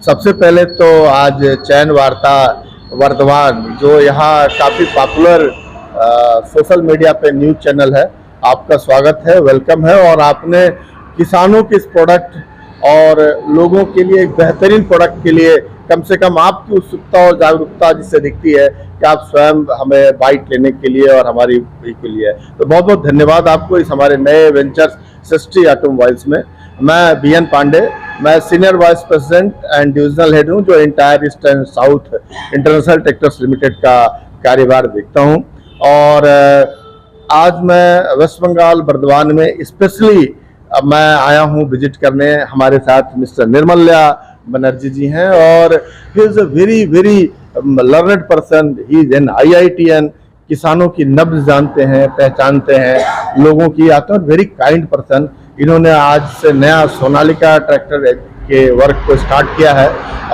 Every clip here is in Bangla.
सबसे पहले तो आज चैन वार्ता वर्धमान जो यहाँ काफ़ी पॉपुलर सोशल मीडिया पे न्यूज़ चैनल है, आपका स्वागत है वेलकम है, और आपने किसानों के इस प्रोडक्ट और लोगों के लिए एक बेहतरीन प्रोडक्ट के लिए कम से कम आपकी उत्सुकता और जागरूकता जिससे दिखती है कि आप स्वयं हमें बाइक लेने के लिए और हमारी के लिए। तो बहुत बहुत धन्यवाद आपको इस हमारे नए वेंचर्स सृष्टि ऑटोमोबाइल्स में। मैं बी एन पांडे, मैं senior vice president and divisional head हूँ, जो entire east and south international tractors limited का कार्यभार देखता हूँ। और आज मैं वेस्ट बंगाल बर्दवान में स्पेशली मैं आया हूँ विज़िट करने। हमारे साथ मिस्टर निर्मल्या बनर्जी जी हैं और he is a very very learned person he is an IITian किसानों की नब्ज जानते हैं, पहचानते हैं, लोगों की आते हैं वेरी काइंड पर्सन इन्होंने आज से नया सोनालिका ट्रैक्टर के वर्क को स्टार्ट किया है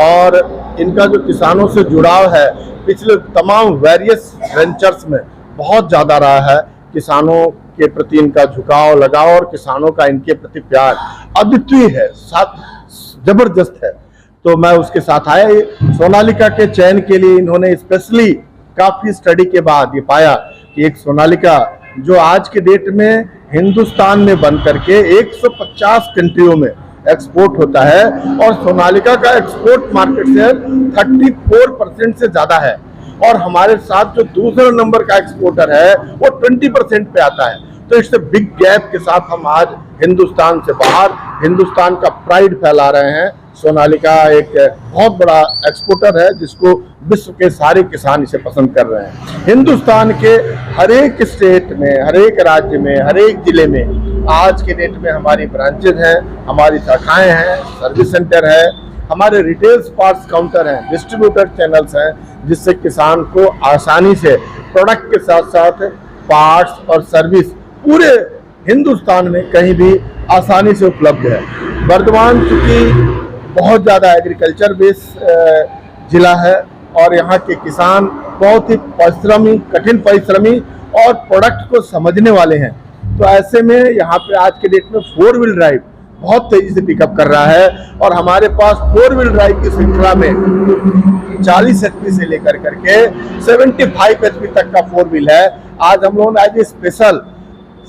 और इनका जो किसानों से जुड़ाव है, पिछले तमाम वेरियस वेंचर्स में बहुत ज़्यादा रहा है। किसानों के प्रति इनका झुकाव, लगाव और किसानों का इनके प्रति प्यार अद्वितीय है, साथ ज़बरदस्त है। तो मैं उसके साथ आया सोनालिका के चयन के लिए इन्होंने स्पेशली काफ़ी स्टडी के बाद ये पाया कि एक सोनालिका, जो आज के डेट में हिंदुस्तान में बन करके 150 कंट्रियों में एक्सपोर्ट होता है और सोनालिका का एक्सपोर्ट मार्केट शेयर 34 परसेंट से ज़्यादा है। और हमारे साथ जो दूसरा नंबर का एक्सपोर्टर है, वो 20 परसेंट पे आता है। तो इससे बिग गैप के साथ हम आज हिंदुस्तान से बाहर, हिंदुस्तान का प्राइड फैला रहे हैं। सोनालिका एक बहुत बड़ा एक्सपोर्टर है, जिसको विश्व के सारे किसान इसे पसंद कर रहे हैं। हिंदुस्तान के हर एक स्टेट में हर एक राज्य में हर एक ज़िले में आज के डेट में हमारी ब्रांचेज हैं, हमारी शाखाएँ हैं सर्विस सेंटर है, हमारे रिटेल पार्ट्स काउंटर हैं डिस्ट्रीब्यूटर चैनल्स हैं, जिससे किसान को आसानी से प्रोडक्ट के साथ साथ पार्ट्स और सर्विस पूरे हिंदुस्तान में कहीं भी आसानी से उपलब्ध है। वर्धमान चूँकि बहुत ज़्यादा एग्रीकल्चर बेस जिला है और यहाँ के किसान बहुत ही परिश्रमी, कठिन परिश्रमी और प्रोडक्ट को समझने वाले हैं। तो ऐसे में यहाँ पे आज के डेट में फोर व्हील ड्राइव बहुत तेज़ी से पिकअप कर रहा है और हमारे पास फोर व्हील ड्राइव की श्रृंखला में 40 एचपी से लेकर करके 75 एचपी तक का फोर व्हील है। आज हम लोगों ने आज स्पेशल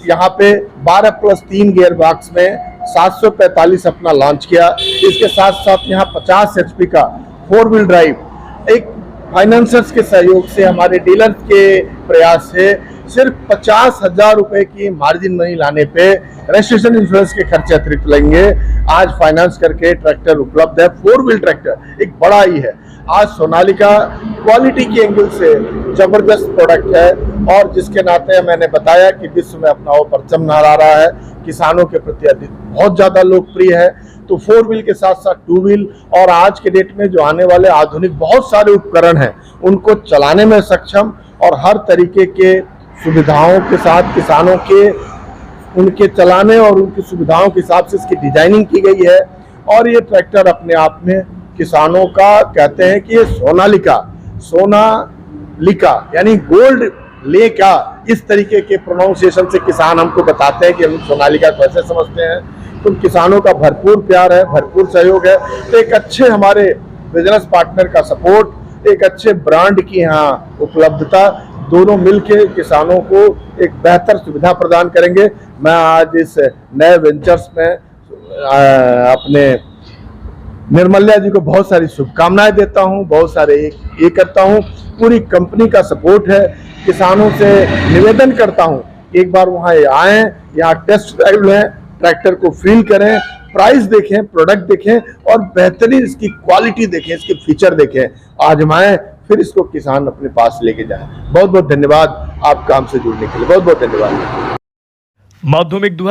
यहाँ पे 12 प्लस तीन गियर बॉक्स में 745 अपना लॉन्च किया। इसके साथ साथ यहाँ 50 एचपी का फोर व्हील ड्राइव एक फाइनेंसर्स के सहयोग से हमारे डीलर के प्रयास से सिर्फ़ पचास हज़ार रुपए की मार्जिन मनी लाने पे रजिस्ट्रेशन इंश्योरेंस के खर्चे अतिरिक्त लेंगे। आज फाइनेंस करके ट्रैक्टर उपलब्ध है फोर व्हील ट्रैक्टर एक बड़ा ही है। आज सोनालिका क्वालिटी की एंगल से ज़बरदस्त प्रोडक्ट है और जिसके नाते मैंने बताया कि विश्व में अपना वो परचम लहरा रहा है। किसानों के प्रति अधिक, बहुत ज़्यादा लोकप्रिय है। तो फोर व्हील के साथ साथ टू व्हील और आज के डेट में जो आने वाले आधुनिक बहुत सारे उपकरण हैं, उनको चलाने में सक्षम और हर तरीके के सुविधाओं के साथ किसानों के, उनके चलाने और उनकी सुविधाओं के हिसाब से इसकी डिज़ाइनिंग की गई है। और ये ट्रैक्टर अपने आप में किसानों का कहते हैं कि ये सोनालिका सोनालिका, यानी गोल्ड ले का इस तरीके के प्रोनाउंसिएशन से किसान हमको बताते हैं कि हम सोनालिका कैसे समझते हैं। तो किसानों का भरपूर प्यार है, भरपूर सहयोग है। तो एक अच्छे हमारे बिज़नेस पार्टनर का सपोर्ट एक अच्छे ब्रांड की यहाँ उपलब्धता दोनों मिलके किसानों को एक बेहतर सुविधा प्रदान करेंगे। मैं आज इस नए वेंचर्स में अपने निर्मल्या जी को बहुत सारी शुभकामनाएँ देता हूँ, बहुत सारे ये करता हूँ। पूरी कंपनी का सपोर्ट है, किसानों से निवेदन करता हूँ, एक बार वहाँ आए, यहाँ टेस्ट ड्राइव लें ट्रैक्टर को फील करें, प्राइस देखें, प्रोडक्ट देखें और बेहतरीन इसकी क्वालिटी देखें, इसके फीचर देखें। आजमाएँ फिर इसको किसान अपने पास लेके जाएं बहुत बहुत धन्यवाद आपका हमसे जुड़ने के लिए बहुत बहुत धन्यवाद মাধ্যমিক দু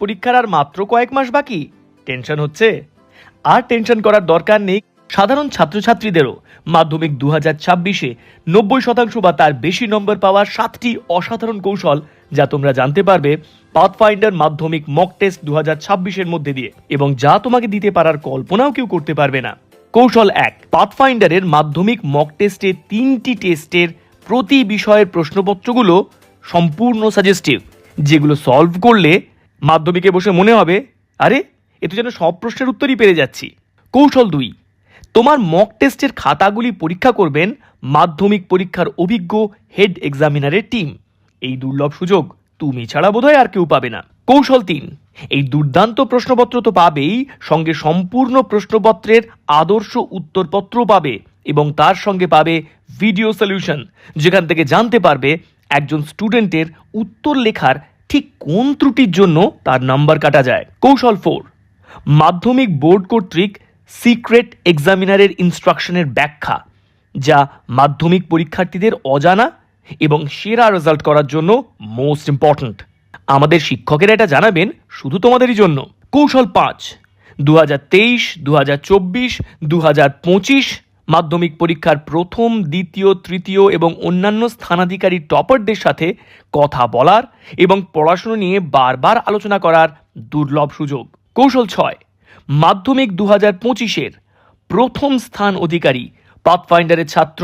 পরীক্ষার আর মাত্র কয়েক মাস বাকি টেনশন হচ্ছে আর টেনশন করার দরকার নেই সাধারণ ছাত্রছাত্রীদেরও মাধ্যমিক দু হাজার ছাব্বিশে নব্বই শতাংশ বা তার বেশি নম্বর পাওয়ার সাতটি অসাধারণ কৌশল যা তোমরা জানতে পারবে পাথফাইন্ডার মাধ্যমিক মক টেস্ট দু হাজার ছাব্বিশের মধ্যে দিয়ে এবং যা তোমাকে দিতে পারার কল্পনাও কেউ করতে পারবে না কৌশল এক, পাথফাইন্ডারের মাধ্যমিক মক টেস্টের তিনটি টেস্টের প্রতি বিষয়ের প্রশ্নপত্রগুলো সম্পূর্ণ সাজেস্টিভ যেগুলো সলভ করলে মাধ্যমিকে বসে মনে হবে, আরে, এ তো যেন সব প্রশ্নের উত্তরই পেরে যাচ্ছি। কৌশল দুই, তোমার মক টেস্টের খাতাগুলি পরীক্ষা করবেন মাধ্যমিক পরীক্ষার অভিজ্ঞ হেড এক্সামিনারের টিম এই দুর্লভ সুযোগ তুমি ছাড়া বোধহয় আর কেউ পাবে না। কৌশল তিন এই দুর্দান্ত প্রশ্নপত্র তো পাবেই, সঙ্গে সম্পূর্ণ প্রশ্নপত্রের আদর্শ উত্তরপত্র পাবে এবং তার সঙ্গে পাবে ভিডিও সলিউশন যেখান থেকে জানতে পারবে একজন স্টুডেন্টের উত্তর লেখার ঠিক কোন ত্রুটির জন্য তার নাম্বার কাটা যায়। কৌশল ফোর মাধ্যমিক বোর্ড কর্তৃক সিক্রেট এক্সামিনারের ইনস্ট্রাকশনের ব্যাখ্যা, যা মাধ্যমিক পরীক্ষার্থীদের অজানা এবং সেরা রেজাল্ট করার জন্য মোস্ট ইম্পর্ট্যান্ট আমাদের শিক্ষকেরা এটা জানাবেন শুধু তোমাদেরই জন্য। কৌশল পাঁচ দু হাজার তেইশ দু হাজার চব্বিশ দু হাজার পঁচিশ মাধ্যমিক পরীক্ষার প্রথম, দ্বিতীয়, তৃতীয় এবং অন্যান্য স্থানাধিকারী টপারদের সাথে কথা বলার এবং পড়াশুনো নিয়ে বারবার আলোচনা করার দুর্লভ সুযোগ। কৌশল ছয়, মাধ্যমিক দু হাজার পঁচিশের প্রথম স্থান অধিকারী, পাথফাইন্ডারের ছাত্র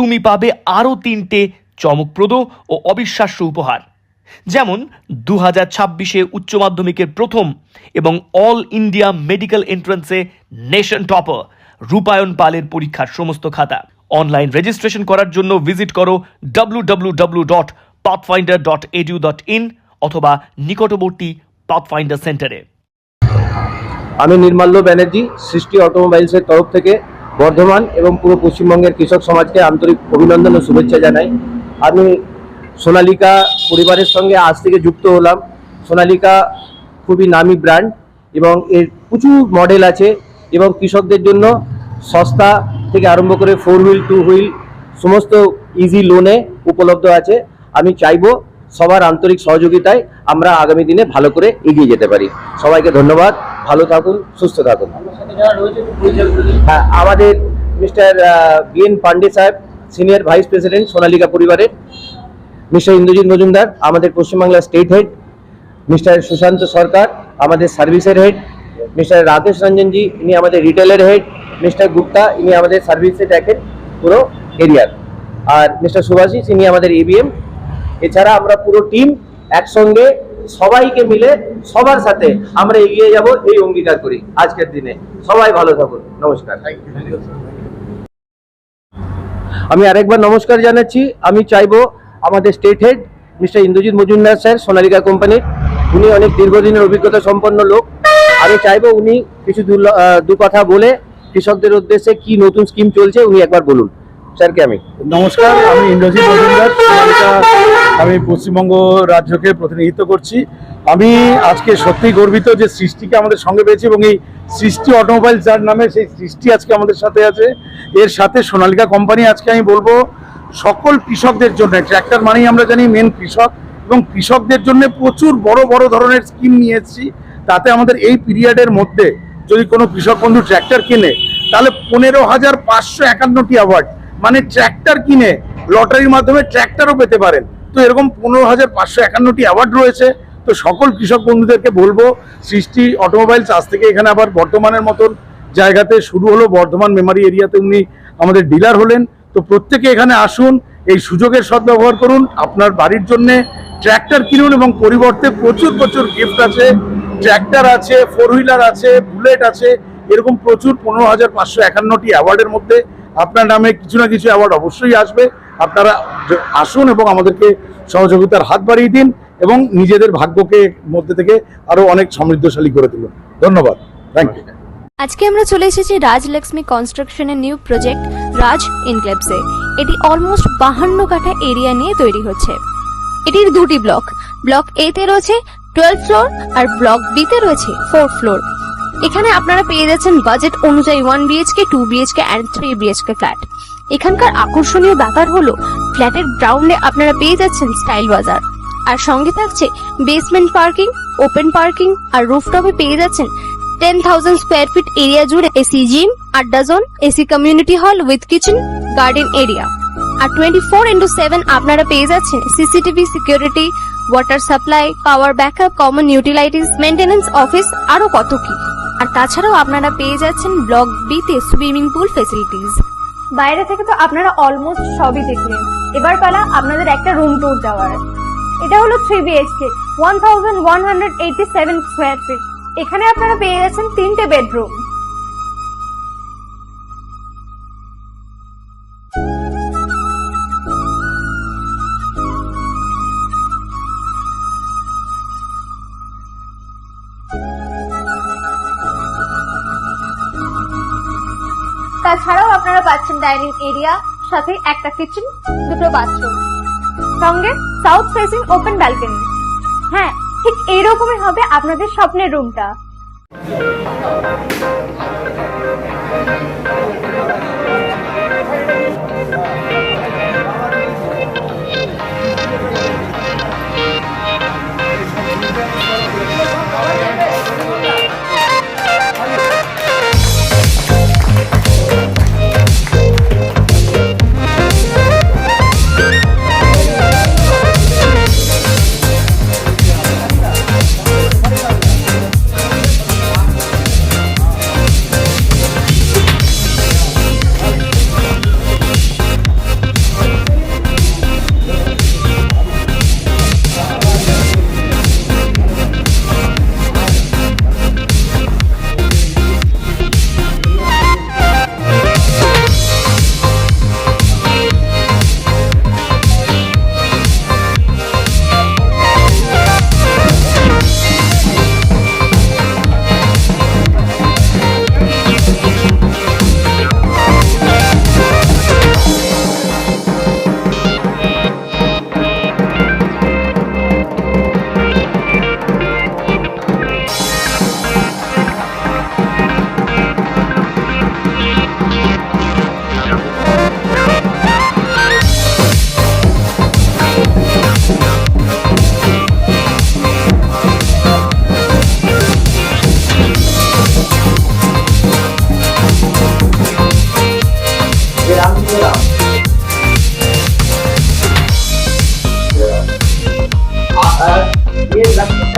তুমি পাবে আরও তিনটে চমকপ্রদ ও অবিশ্বাস্য উপহার। যেমন দু হাজার ছাব্বিশে উচ্চ মাধ্যমিকের প্রথম এবং অল ইন্ডিয়া মেডিকেল এন্ট্রান্সে নেশন টপার রূপায়ণ পালের পরীক্ষার সমস্ত খাতা। অনলাইন রেজিস্ট্রেশন করার জন্য ভিজিট করো W W W dot pathfinder dot edu dot in অথবা নিকটবর্তী পাথফাইন্ডার সেন্টারে আমি নির্মাল্য ব্যানার্জি, সৃষ্টি অটোমোবাইলসের তরফ থেকে বর্ধমান এবং পুরো পশ্চিমবঙ্গের কৃষক সমাজকে আন্তরিক অভিনন্দন ও শুভেচ্ছা জানাই। আমি সোনালিকা পরিবারের সঙ্গে আজ থেকে যুক্ত হলাম। সোনালিকা খুবই নামি ব্র্যান্ড এবং এর প্রচুর মডেল আছে এবং কৃষকদের জন্য সস্তা থেকে আরম্ভ করে ফোর হুইল টু হুইল সমস্ত ইজি লোনে উপলব্ধ আছে। আমি চাইব সবার আন্তরিক সহযোগিতায় আমরা আগামী দিনে ভালো করে এগিয়ে যেতে পারি। সবাইকে ধন্যবাদ। ভালো থাকুন সুস্থ থাকুন। হ্যাঁ আমাদের মিস্টার বিএন পান্ডে সাহেব সিনিয়র ভাইস প্রেসিডেন্ট সোনালিকা পরিবারের মিস্টার ইন্দ্রজিৎ মজুমদার আমাদের পশ্চিমবাংলার state head. Mister Sushanta Sarkar আমাদের সার্ভিসের হেড। মিস্টার রাকেশ রঞ্জনজি ইনি আমাদের রিটেলের হেড। মিস্টার গুপ্তা ইনি আমাদের সার্ভিসের হেড পুরো এরিয়ার। আর মিস্টার সুভাষিস ইনি আমাদের এবিএম। এছাড়া আমরা পুরো টিম একসঙ্গে সবাইকে মিলে সবার সাথে আমরা এগিয়ে যাব এই অঙ্গীকার করি আজকের দিনে। সবাই ভালো থাকুন। নমস্কার। আমি আরেকবার নমস্কার জানাচ্ছি। আমি চাইব আমাদের state head mister Indrajit Majumdar sir Sonalika কোম্পানির উনি অনেক দীর্ঘদিনের অভিজ্ঞতা সম্পন্ন লোক। আমি চাইব উনি কিছু দু কথা বলে কৃষকদের উদ্দেশ্যে কি নতুন স্কিম চলছে উনি একবার বলুন। স্যারকে আমি। নমস্কার আমি ইন্দ্রজিৎ মজুমদার সোনালিকা আমি পশ্চিমবঙ্গ রাজ্যকে প্রতিনিধিত্ব করছি। আমি আজকে সত্যিই গর্বিত যে সৃষ্টিকে আমাদের সঙ্গে পেয়েছি এবং এই সৃষ্টি অটোমোবাইল যার নামে সেই সৃষ্টি আজকে আমাদের সাথে আছে। এর সাথে সোনালিকা কোম্পানি আজকে আমি বলব, সকল কৃষকদের জন্য, ট্র্যাক্টর মানেই আমরা জানি মেন কৃষক, এবং কৃষকদের জন্য প্রচুর বড় বড় ধরনের স্কিম নিয়ে এসেছি। তাতে আমাদের এই পিরিয়ডের মধ্যে যদি কোনো কৃষক বন্ধু ট্র্যাক্টর কিনে, তাহলে পনেরো হাজার পাঁচশো একান্নটি অ্যাওয়ার্ড মানে ট্র্যাক্টর কিনে লটারির মাধ্যমে ট্র্যাক্টরও পেতে পারেন। তো এরকম পনেরো হাজার পাঁচশো একান্নটি অ্যাওয়ার্ড রয়েছে। তো সকল কৃষক বন্ধুদেরকে বলব, সৃষ্টি অটোমোবাইলস আজ থেকে এখানে আবার বর্তমানের মতন জায়গাতে শুরু হলো। বর্ধমান মেমারি এরিয়াতে উনি আমাদের ডিলার হলেন। তো প্রত্যেকে এখানে আসুন, এই সুযোগের সদ্ব্যবহার করুন। আপনার বাড়ির জন্যে ট্র্যাক্টর কিনুন এবং পরিবর্তে প্রচুর প্রচুর গিফট আছে। ট্র্যাক্টর আছে ফোর হুইলার আছে বুলেট আছে। এরকম প্রচুর পনেরো হাজার পাঁচশো একান্নটি অ্যাওয়ার্ডের মধ্যে আপনার নামে কিছু না কিছু অ্যাওয়ার্ড অবশ্যই আসবে। আপনারা আসুন এবং আমাদেরকে সহযোগিতার হাত বাড়িয়ে দিন এবং নিজেদের ভাগ্যকে মধ্যে থেকে আরও অনেক সমৃদ্ধশালী করে তুলুন। ধন্যবাদ। থ্যাংক ইউ আজকে আমরা চলে এসেছি রাজ লক্ষ্মী কনস্ট্রাকশনের নিউ প্রজেক্ট রাজ ইনক্লেপসে এটি অলমোস্ট বাহান্ন কাঠা এরিয়া নিয়ে তৈরি হচ্ছে। এটির দুটি ব্লক ব্লক এ তে রয়েছে টুয়েলভ ফ্লোর আর ব্লক বি তে রয়েছে ফোর ফ্লোর এখানে আপনারা পেয়ে যাচ্ছেন বাজেট অনুযায়ী one BHK two BHK and three BHK flat এখানকার আকর্ষণীয় ব্যাপার হলো, ফ্ল্যাটের গ্রাউন্ডে আপনারা পেয়ে যাচ্ছেন স্টাইল বাজার। আর সঙ্গে থাকছে বেসমেন্ট পার্কিং ওপেন পার্কিং আর রুফটপে পেয়ে যাচ্ছেন ten thousand square feet area জুড়ে এসি জিম আড্ডা zone AC community hall with kitchen garden area R twenty four into seven আপনারা পেয়ে যাচ্ছেন CCTV security water supply power backup common utilities maintenance office আরও কত কি। আর তাছাড়াও আপনারা পেয়ে যাচ্ছেন ব্লক বিতে সুইমিং পুল ফেসিলিটিস বাইরে থেকে তো আপনারা অলমোস্ট সবই দেখলেন। এবার পালা আপনাদের একটা রুম ট্যুর দেওয়ার এটা হলো three BHK one thousand one hundred eighty seven square feet এখানে আপনারা পেয়ে গেছেন তিনটে বেডরুম ডাইনিং এরিয়া, সাথে একটা কিচেন দুটো বাথরুম সঙ্গে সাউথ ফেসিং ওপেন ব্যালকনি হ্যাঁ ঠিক এইরকমই হবে আপনাদের স্বপ্নের রুমটা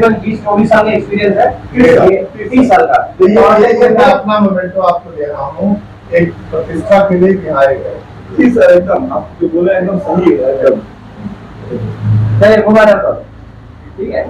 मिनिमम बीस चौबीस साल का एक्सपीरियंस है ये तीस साल का। तो ये मैं अपना मोमेंटो आपको दे रहा हूँ एक प्रतिष्ठा के लिए कि आए गए। जी सर एकदम आप जो बोले एकदम सही है एकदम। सर एक बार ठीक है?